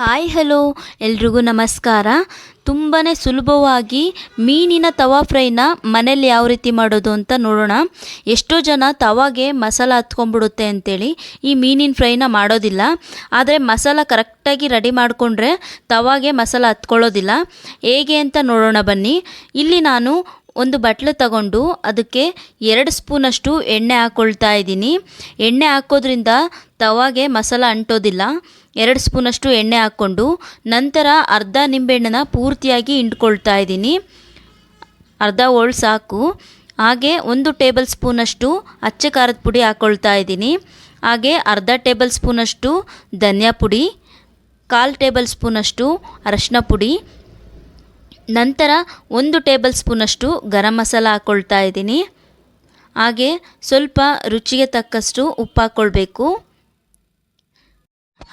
Hi, hello. ಎಲ್ರಿಗೂ ನಮಸ್ಕಾರ. ತುಂಬಾ ಸುಲಭವಾಗಿ ಮೀನಿನ ತವಾ ಫ್ರೈನ ಮನೇಲಿ ಯಾವ ರೀತಿ ಮಾಡೋದು ಅಂತ ನೋಡೋಣ. ಎಷ್ಟೋ ಜನ ತವಾಗೆ ಮಸಾಲ ಹತ್ಕೊಂಡ್ಬಿಡುತ್ತೆ ಅಂತೇಳಿ ಈ ಮೀನಿನ ಫ್ರೈನ ಮಾಡೋದಿಲ್ಲ. ಆದರೆ ಮಸಾಲ ಕರೆಕ್ಟಾಗಿ ರೆಡಿ ಮಾಡಿಕೊಂಡ್ರೆ ತವಾಗೆ ಮಸಾಲ ಹತ್ಕೊಳ್ಳೋದಿಲ್ಲ. ಹೇಗೆ ಅಂತ ನೋಡೋಣ ಬನ್ನಿ. ಇಲ್ಲಿ ನಾನು ಒಂದು ಬಟ್ಲು ತಗೊಂಡು ಅದಕ್ಕೆ ಎರಡು ಸ್ಪೂನಷ್ಟು ಎಣ್ಣೆ ಹಾಕ್ಕೊಳ್ತಾ ಇದ್ದೀನಿ. ಎಣ್ಣೆ ಹಾಕೋದ್ರಿಂದ ತವಾಗೆ ಮಸಾಲ ಅಂಟೋದಿಲ್ಲ. ಎರಡು ಸ್ಪೂನಷ್ಟು ಎಣ್ಣೆ ಹಾಕ್ಕೊಂಡು ನಂತರ ಅರ್ಧ ನಿಂಬೆಹಣ್ಣನ್ನು ಪೂರ್ತಿಯಾಗಿ ಹಿಂಡ್ಕೊಳ್ತಾ ಇದ್ದೀನಿ. ಅರ್ಧ ಹೋಳು ಸಾಕು. ಹಾಗೆ ಒಂದು ಟೇಬಲ್ ಸ್ಪೂನಷ್ಟು ಅಚ್ಚ ಖಾರದ ಪುಡಿ ಹಾಕ್ಕೊಳ್ತಾ ಇದ್ದೀನಿ. ಹಾಗೆ ಅರ್ಧ ಟೇಬಲ್ ಸ್ಪೂನಷ್ಟು ಧನಿಯಾ ಪುಡಿ, ಕಾಲು ಟೇಬಲ್ ಸ್ಪೂನಷ್ಟು ಅರಶಿನ ಪುಡಿ, ನಂತರ ಒಂದು ಟೇಬಲ್ ಸ್ಪೂನಷ್ಟು ಗರಂ ಮಸಾಲ ಹಾಕ್ಕೊಳ್ತಾ ಇದ್ದೀನಿ. ಹಾಗೆ ಸ್ವಲ್ಪ ರುಚಿಗೆ ತಕ್ಕಷ್ಟು ಉಪ್ಪು ಹಾಕ್ಕೊಳ್ಬೇಕು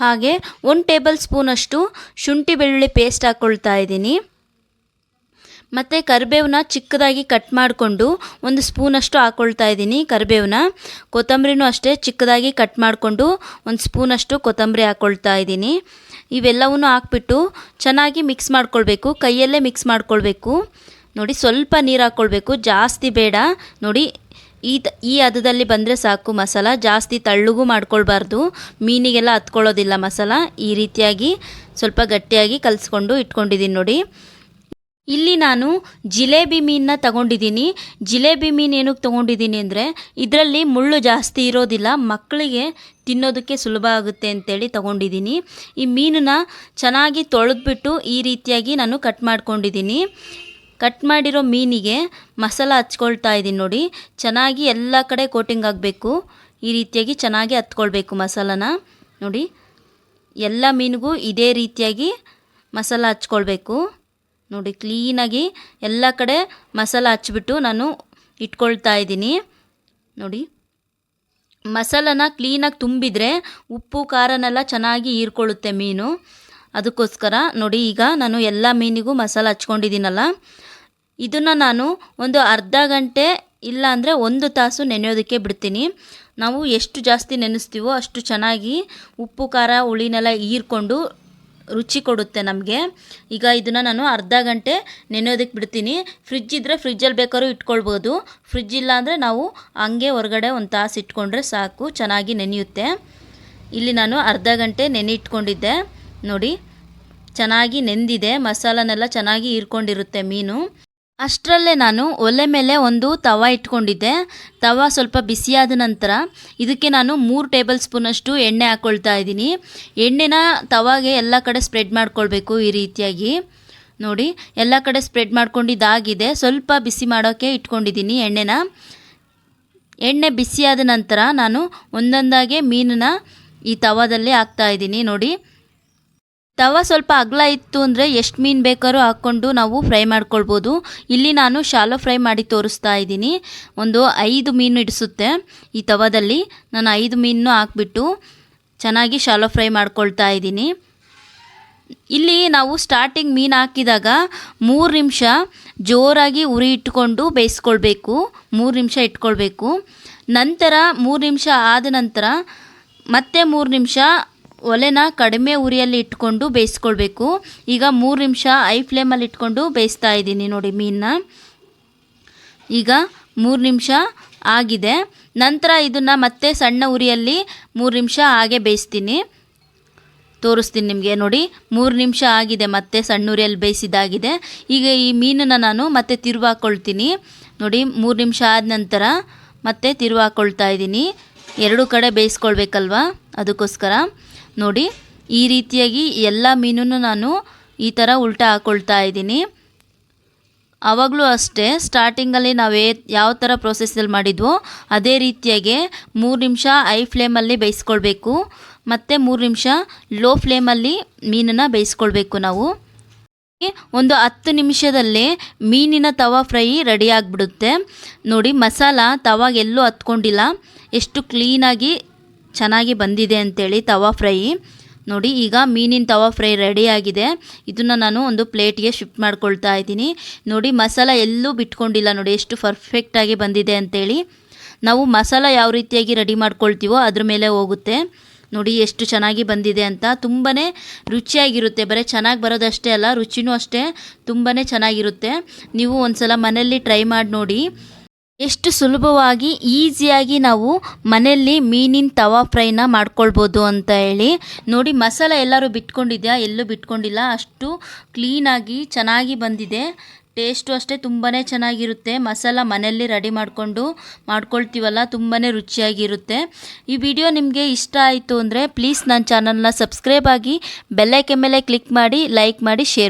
ಹಾಗೆ ಒಂದು ಟೇಬಲ್ ಸ್ಪೂನಷ್ಟು ಶುಂಠಿ ಬೆಳ್ಳುಳ್ಳಿ ಪೇಸ್ಟ್ ಹಾಕ್ಕೊಳ್ತಾ ಇದ್ದೀನಿ. ಮತ್ತು ಕರಿಬೇವನ್ನ ಚಿಕ್ಕದಾಗಿ ಕಟ್ ಮಾಡಿಕೊಂಡು ಒಂದು ಸ್ಪೂನಷ್ಟು ಹಾಕ್ಕೊಳ್ತಾ ಇದ್ದೀನಿ ಕರಿಬೇವನ್ನ ಕೊತ್ತಂಬರಿನೂ ಅಷ್ಟೇ ಚಿಕ್ಕದಾಗಿ ಕಟ್ ಮಾಡಿಕೊಂಡು ಒಂದು ಸ್ಪೂನಷ್ಟು ಕೊತ್ತಂಬರಿ ಹಾಕ್ಕೊಳ್ತಾ ಇದ್ದೀನಿ. ಇವೆಲ್ಲವನ್ನು ಹಾಕ್ಬಿಟ್ಟು ಚೆನ್ನಾಗಿ ಮಿಕ್ಸ್ ಮಾಡ್ಕೊಳ್ಬೇಕು, ಕೈಯಲ್ಲೇ ಮಿಕ್ಸ್ ಮಾಡ್ಕೊಳ್ಬೇಕು. ನೋಡಿ ಸ್ವಲ್ಪ ನೀರು ಹಾಕ್ಕೊಳ್ಬೇಕು ಜಾಸ್ತಿ ಬೇಡ. ನೋಡಿ ಈ ತ, ಈ ಹದದಲ್ಲಿ ಬಂದರೆ ಸಾಕು ಮಸಾಲ. ಜಾಸ್ತಿ ತಳ್ಳಗೂ ಮಾಡ್ಕೊಳ್ಬಾರ್ದು. ಮೀನಿಗೆಲ್ಲ ಹತ್ಕೊಳ್ಳೋದಿಲ್ಲ ಮಸಾಲ. ಈ ರೀತಿಯಾಗಿ ಸ್ವಲ್ಪ ಗಟ್ಟಿಯಾಗಿ ಕಲಿಸ್ಕೊಂಡು ಇಟ್ಕೊಂಡಿದ್ದೀನಿ ನೋಡಿ. ಇಲ್ಲಿ ನಾನು ಜಿಲೇಬಿ ಮೀನನ್ನ ತಗೊಂಡಿದ್ದೀನಿ ಜಿಲೇಬಿ ಮೀನು ಏನಕ್ಕೆ ತೊಗೊಂಡಿದ್ದೀನಿ ಅಂದರೆ, ಇದರಲ್ಲಿ ಮುಳ್ಳು ಜಾಸ್ತಿ ಇರೋದಿಲ್ಲ. ಮಕ್ಕಳಿಗೆ ತಿನ್ನೋದಕ್ಕೆ ಸುಲಭ ಆಗುತ್ತೆ ಅಂತೇಳಿ ತಗೊಂಡಿದ್ದೀನಿ ಈ ಮೀನನ್ನ ಚೆನ್ನಾಗಿ ತೊಳೆದ್ಬಿಟ್ಟು ಈ ರೀತಿಯಾಗಿ ನಾನು ಕಟ್ ಮಾಡ್ಕೊಂಡಿದ್ದೀನಿ ಕಟ್ ಮಾಡಿರೋ ಮೀನಿಗೆ ಮಸಾಲ ಹಚ್ಕೊಳ್ತಾ ಇದ್ದೀನಿ ನೋಡಿ. ಚೆನ್ನಾಗಿ ಎಲ್ಲ ಕಡೆ ಕೋಟಿಂಗ್ ಆಗಬೇಕು. ಈ ರೀತಿಯಾಗಿ ಚೆನ್ನಾಗಿ ಹತ್ಕೊಳ್ಬೇಕು ಮಸಾಲನ. ನೋಡಿ. ಎಲ್ಲ ಮೀನಿಗೂ ಇದೇ ರೀತಿಯಾಗಿ ಮಸಾಲ ಹಚ್ಕೊಳ್ಬೇಕು. ನೋಡಿ, ಕ್ಲೀನಾಗಿ ಎಲ್ಲ ಕಡೆ ಮಸಾಲ ಹಚ್ಬಿಟ್ಟು ನಾನು ಇಟ್ಕೊಳ್ತಾ ಇದ್ದೀನಿ. ನೋಡಿ. ಮಸಾಲನ ಕ್ಲೀನಾಗಿ ತುಂಬಿದರೆ ಉಪ್ಪು, ಖಾರನೆಲ್ಲ ಚೆನ್ನಾಗಿ ಹೀರ್ಕೊಳ್ಳುತ್ತೆ ಮೀನು. ಅದಕ್ಕೋಸ್ಕರ ನೋಡಿ, ಈಗ ನಾನು ಎಲ್ಲ ಮೀನಿಗೂ ಮಸಾಲ ಹಚ್ಕೊಂಡಿದ್ದೀನಲ್ಲ, ಇದನ್ನು ನಾನು ಒಂದು ಅರ್ಧ ಗಂಟೆ ಇಲ್ಲ ಅಂದರೆ ಒಂದು ತಾಸು ನೆನೆಯೋದಕ್ಕೆ ಬಿಡ್ತೀನಿ. ನಾವು ಎಷ್ಟು ಜಾಸ್ತಿ ನೆನೆಸ್ತೀವೋ ಅಷ್ಟು ಚೆನ್ನಾಗಿ ಉಪ್ಪು, ಖಾರ, ಹುಳಿನೆಲ್ಲ ಹೀರ್ಕೊಂಡು ರುಚಿ ಕೊಡುತ್ತೆ ನಮಗೆ. ಈಗ ಇದನ್ನು ನಾನು ಅರ್ಧ ಗಂಟೆ ನೆನೆಯೋದಕ್ಕೆ ಬಿಡ್ತೀನಿ. ಫ್ರಿಜ್ ಇದ್ದರೆ ಫ್ರಿಜ್ಜಲ್ಲಿ ಬೇಕಾದ್ರೂ ಇಟ್ಕೊಳ್ಬೋದು. ಫ್ರಿಜ್ ಇಲ್ಲ ಅಂದರೆ ನಾವು ಹಂಗೆ ಹೊರಗಡೆ ಒಂದು ತಾಸು ಇಟ್ಕೊಂಡ್ರೆ ಸಾಕು, ಚೆನ್ನಾಗಿ ನೆನೆಯುತ್ತೆ. ಇಲ್ಲಿ ನಾನು ಅರ್ಧ ಗಂಟೆ ನೆನೆ ಇಟ್ಕೊಂಡಿದ್ದೆ. ನೋಡಿ ಚೆನ್ನಾಗಿ ನೆಂದಿದೆ, ಮಸಾಲನೆಲ್ಲ ಚೆನ್ನಾಗಿ ಹೀರ್ಕೊಂಡಿರುತ್ತೆ ಮೀನು. ಅಷ್ಟರಲ್ಲೇ ನಾನು ಒಲೆ ಮೇಲೆ ಒಂದು ತವ ಇಟ್ಕೊಂಡಿದ್ದೆ. ತವ ಸ್ವಲ್ಪ ಬಿಸಿಯಾದ ನಂತರ ಇದಕ್ಕೆ ನಾನು ಮೂರು ಟೇಬಲ್ ಸ್ಪೂನಷ್ಟು ಎಣ್ಣೆ ಹಾಕ್ಕೊಳ್ತಾ ಇದ್ದೀನಿ. ಎಣ್ಣೆನ ತವಾಗೆ ಎಲ್ಲ ಕಡೆ ಸ್ಪ್ರೆಡ್ ಮಾಡ್ಕೊಳ್ಬೇಕು ಈ ರೀತಿಯಾಗಿ. ನೋಡಿ, ಎಲ್ಲ ಕಡೆ ಸ್ಪ್ರೆಡ್ ಮಾಡ್ಕೊಂಡಿದ್ದಾಗಿದೆ. ಸ್ವಲ್ಪ ಬಿಸಿ ಮಾಡೋಕ್ಕೆ ಇಟ್ಕೊಂಡಿದ್ದೀನಿ ಎಣ್ಣೆನ. ಎಣ್ಣೆ ಬಿಸಿಯಾದ ನಂತರ ನಾನು ಒಂದೊಂದಾಗೆ ಮೀನನ್ನ ಈ ತವಾದಲ್ಲಿ ಹಾಕ್ತಾ ಇದ್ದೀನಿ. ನೋಡಿ ತವ ಸ್ವಲ್ಪ ಅಗಲ ಇತ್ತು ಅಂದರೆ ಎಷ್ಟು ಮೀನು ಬೇಕಾದ್ರೂ ಹಾಕ್ಕೊಂಡು ನಾವು ಫ್ರೈ ಮಾಡ್ಕೊಳ್ಬೋದು. ಇಲ್ಲಿ ನಾನು ಶಾಲೋ ಫ್ರೈ ಮಾಡಿ ತೋರಿಸ್ತಾ ಇದ್ದೀನಿ. ಒಂದು ಐದು ಮೀನು ಇಡಿಸುತ್ತೆ ಈ ತವದಲ್ಲಿ. ನಾನು ಐದು ಮೀನು ಹಾಕ್ಬಿಟ್ಟು ಚೆನ್ನಾಗಿ ಶಾಲೋ ಫ್ರೈ ಮಾಡ್ಕೊಳ್ತಾ ಇದ್ದೀನಿ. ಇಲ್ಲಿ ನಾವು ಸ್ಟಾರ್ಟಿಂಗ್ ಮೀನು ಹಾಕಿದಾಗ ಮೂರು ನಿಮಿಷ ಜೋರಾಗಿ ಉರಿ ಇಟ್ಕೊಂಡು ಬೇಯಿಸ್ಕೊಳ್ಬೇಕು. ಮೂರು ನಿಮಿಷ ಇಟ್ಕೊಳ್ಬೇಕು. ನಂತರ ಮೂರು ನಿಮಿಷ ಆದ ನಂತರ ಮತ್ತೆ ಮೂರು ನಿಮಿಷ ಒಲೆನ ಕಡಿಮೆ ಉರಿಯಲ್ಲಿ ಇಟ್ಕೊಂಡು ಬೇಯಿಸ್ಕೊಳ್ಬೇಕು. ಈಗ ಮೂರು ನಿಮಿಷ ಐ ಫ್ಲೇಮಲ್ಲಿ ಇಟ್ಕೊಂಡು ಬೇಯಿಸ್ತಾ ಇದ್ದೀನಿ ನೋಡಿ ಮೀನನ್ನ. ಈಗ ಮೂರು ನಿಮಿಷ ಆಗಿದೆ. ನಂತರ ಇದನ್ನು ಮತ್ತೆ ಸಣ್ಣ ಉರಿಯಲ್ಲಿ ಮೂರು ನಿಮಿಷ ಹಾಗೆ ಬೇಯಿಸ್ತೀನಿ. ತೋರಿಸ್ತೀನಿ ನಿಮಗೆ ನೋಡಿ. ಮೂರು ನಿಮಿಷ ಆಗಿದೆ ಮತ್ತೆ ಸಣ್ಣ ಉರಿಯಲ್ಲಿ ಬೇಯಿಸಿದಾಗಿದೆ ಈಗ ಈ ಮೀನನ್ನು ನಾನು ಮತ್ತೆ ತಿರುವು ಹಾಕ್ಕೊಳ್ತೀನಿ ನೋಡಿ, ಮೂರು ನಿಮಿಷ ಆದ ನಂತರ ಮತ್ತೆ ತಿರುವು ಹಾಕ್ಕೊಳ್ತಾ ಇದ್ದೀನಿ. ಎರಡು ಕಡೆ ಬೇಯಿಸ್ಕೊಳ್ಬೇಕಲ್ವಾ? ಅದಕ್ಕೋಸ್ಕರ. ನೋಡಿ, ಈ ರೀತಿಯಾಗಿ ಎಲ್ಲ ಮೀನನ್ನು ನಾನು ಈ ಥರ ಉಲ್ಟಾ ಹಾಕ್ಕೊಳ್ತಾ ಇದ್ದೀನಿ. ಆವಾಗಲೂ ಅಷ್ಟೇ ಸ್ಟಾರ್ಟಿಂಗಲ್ಲಿ ನಾವು ಯಾವ ಥರ ಪ್ರೊಸೆಸಲ್ಲಿ ಮಾಡಿದ್ವೋ, ಅದೇ ರೀತಿಯಾಗಿ ಮೂರು ನಿಮಿಷ ಐ ಫ್ಲೇಮಲ್ಲಿ ಬೇಯಿಸ್ಕೊಳ್ಬೇಕು. ಮತ್ತು ಮೂರು ನಿಮಿಷ ಲೋ ಫ್ಲೇಮಲ್ಲಿ ಮೀನನ್ನು ಬೇಯಿಸ್ಕೊಳ್ಬೇಕು ನಾವು. ಒಂದು ಹತ್ತು ನಿಮಿಷದಲ್ಲೇ ಮೀನಿನ ತವಾ ಫ್ರೈ ರೆಡಿ ಆಗಿಬಿಡುತ್ತೆ. ನೋಡಿ, ಮಸಾಲ ತವಾಗೆಲ್ಲೂ ಹತ್ಕೊಂಡಿಲ್ಲ. ಎಷ್ಟು ಕ್ಲೀನಾಗಿ ಚೆನ್ನಾಗಿ ಬಂದಿದೆ ಅಂತೇಳಿ ತವಾ ಫ್ರೈ. ನೋಡಿ, ಈಗ ಮೀನಿನ ತವಾ ಫ್ರೈ ರೆಡಿಯಾಗಿದೆ ಇದನ್ನು ನಾನು ಒಂದು ಪ್ಲೇಟ್ಗೆ ಶಿಫ್ಟ್ ಮಾಡ್ಕೊಳ್ತಾ ಇದ್ದೀನಿ. ನೋಡಿ, ಮಸಾಲ ಎಲ್ಲೂ ಬಿಟ್ಕೊಂಡಿಲ್ಲ ನೋಡಿ, ಎಷ್ಟು ಪರ್ಫೆಕ್ಟಾಗಿ ಬಂದಿದೆ ಅಂತೇಳಿ. ನಾವು ಮಸಾಲ ಯಾವ ರೀತಿಯಾಗಿ ರೆಡಿ ಮಾಡ್ಕೊಳ್ತೀವೋ ಅದ್ರ ಮೇಲೆ ಹೋಗುತ್ತೆ. ನೋಡಿ, ಎಷ್ಟು ಚೆನ್ನಾಗಿ ಬಂದಿದೆ ಅಂತ. ತುಂಬಾ ರುಚಿಯಾಗಿರುತ್ತೆ. ಬರೀ ಚೆನ್ನಾಗಿ ಬರೋದಷ್ಟೇ ಅಲ್ಲ, ರುಚಿನೂ ಅಷ್ಟೇ. ತುಂಬಾ ಚೆನ್ನಾಗಿರುತ್ತೆ. ನೀವು ಒಂದ್ಸಲ ಮನೆಯಲ್ಲಿ ಟ್ರೈ ಮಾಡಿ ನೋಡಿ. ಎಷ್ಟು ಸುಲಭವಾಗಿ ಈಸಿಯಾಗಿ ನಾವು ಮನೆಯಲ್ಲಿ ಮೀನಿನ ತವಾ ಫ್ರೈನ ಮಾಡ್ಕೊಳ್ಬೋದು ಅಂತ ಹೇಳಿ. ನೋಡಿ, ಮಸಾಲ ಎಲ್ಲರೂ ಬಿಟ್ಕೊಂಡಿದ್ಯಾ? ಎಲ್ಲೂ ಬಿಟ್ಕೊಂಡಿಲ್ಲ. ಅಷ್ಟು ಕ್ಲೀನಾಗಿ ಚೆನ್ನಾಗಿ ಬಂದಿದೆ. ಟೇಸ್ಟು ಅಷ್ಟೇ ತುಂಬಾ ಚೆನ್ನಾಗಿರುತ್ತೆ. ಮಸಾಲ ಮನೆಯಲ್ಲಿ ರೆಡಿ ಮಾಡಿಕೊಂಡು ಮಾಡ್ಕೊಳ್ತೀವಲ್ಲ ತುಂಬಾ ರುಚಿಯಾಗಿರುತ್ತೆ. ಈ ವಿಡಿಯೋ ನಿಮಗೆ ಇಷ್ಟ ಆಯಿತು ಅಂದರೆ ಪ್ಲೀಸ್ ನನ್ನ ಚಾನಲ್ನ ಸಬ್ಸ್ಕ್ರೈಬ್ ಆಗಿ ಬೆಲ್ಲೈಕೆ ಮೇಲೆ ಕ್ಲಿಕ್ ಮಾಡಿ, ಲೈಕ್ ಮಾಡಿ, ಶೇರ್